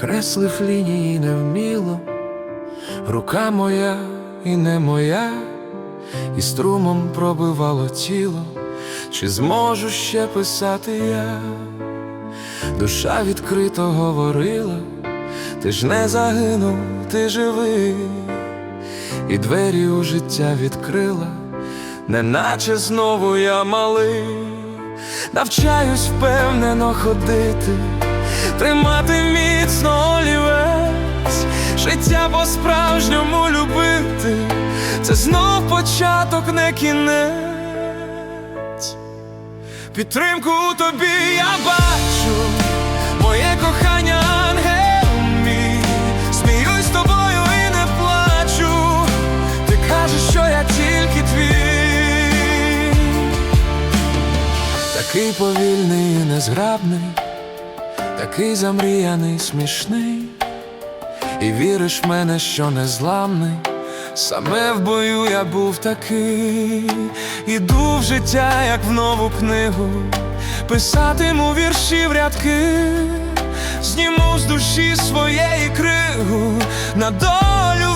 креслив лінії невміло, рука моя і не моя, і струмом пробивало тіло, чи зможу ще писати я? Душа відкрито говорила, ти ж не загинув, ти живий, і двері у життя відкрила, неначе знову я малий, навчаюсь впевнено ходити, тримати міцно олівець, життя по-справжньому любити, це знов початок, не кінець. Підтримку у тобі я бачу, моє кохання такий повільний і незграбний, такий замріяний, смішний, і віриш в мене, що незламний. Саме в бою я був такий, іду в життя, як в нову книгу, писатиму вірші в рядки, зніму з душі своєї кригу. На долю